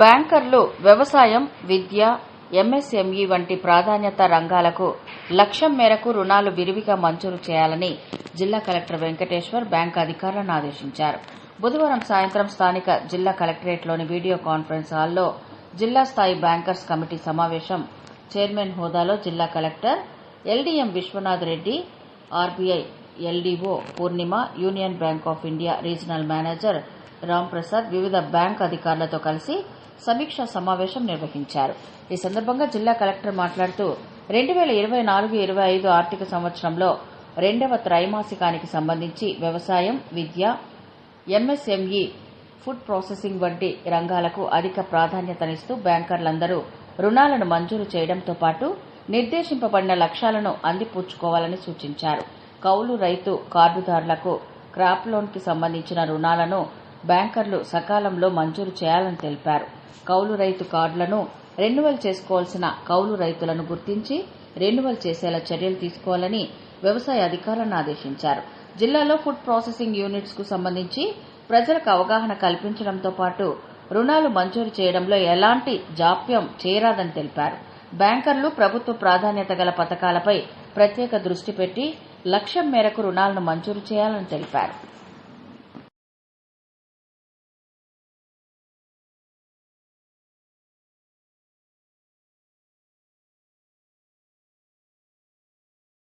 బ్యాంకర్లు వ్యవసాయం విద్య ఎంఎస్ఎంఈ వంటి ప్రాధాన్యత రంగాలకు లక్ష్యం మేరకు రుణాలు విరివిగా మంజూరు చేయాలని జిల్లా కలెక్టర్ వెంకటేశ్వర్ బ్యాంక్ అధికారులను ఆదేశించారు. బుధవారం సాయంత్రం స్థానిక జిల్లా కలెక్టరేట్లోని వీడియో కాన్ఫరెన్స్ హాల్లో జిల్లా స్థాయి బ్యాంకర్స్ కమిటీ సమావేశం చైర్మన్ హోదాలో జిల్లా collector LDM Vishwanath Reddy RBI LDO Purnima Union Bank of India regional manager Ramprasad వివిధ బ్యాంక్ అధికారులతో కలిసి సమీక్షా సమావేశం నిర్వహించారు. ఈ సందర్భంగా జిల్లా కలెక్టర్ మాట్లాడుతూ రెండు వేల ఇరవై నాలుగు ఇరవై ఐదు ఆర్థిక సంవత్సరంలో రెండవ త్రైమాసికానికి సంబంధించి వ్యవసాయం విద్య ఎంఎస్ఎంఈ ఫుడ్ ప్రాసెసింగ్ వంటి రంగాలకు అధిక ప్రాధాన్యతనిస్తూ బ్యాంకర్లందరూ రుణాలను మంజూరు చేయడంతో పాటు నిర్దేశింపబడిన లక్ష్యాలను అందిపుచ్చుకోవాలని సూచించారు. కౌలు రైతు కార్డుదారులకు క్రాప్ లోన్కి సంబంధించిన రుణాలను బ్యాంకర్లు సకాలంలో మంజూరు చేయాలని తెలిపారు. కౌలు రైతు కార్డులను రెన్యువల్ చేసుకోవాల్సిన కౌలు రైతులను గుర్తించి రెన్యువల్ చేసేలా చర్యలు తీసుకోవాలని వ్యవసాయ అధికారులను ఆదేశించారు. జిల్లాలో ఫుడ్ ప్రాసెసింగ్ యూనిట్స్కు సంబంధించి ప్రజలకు అవగాహన కల్పించడంతో పాటు రుణాలు మంజూరు చేయడంలో ఎలాంటి జాప్యం చేరాదని తెలిపారు. బ్యాంకర్లు ప్రభుత్వ ప్రాధాన్యత గల పథకాలపై ప్రత్యేక దృష్టి పెట్టి లక్ష్యం మేరకు రుణాలను మంజూరు చేయాలని తెలిపారు.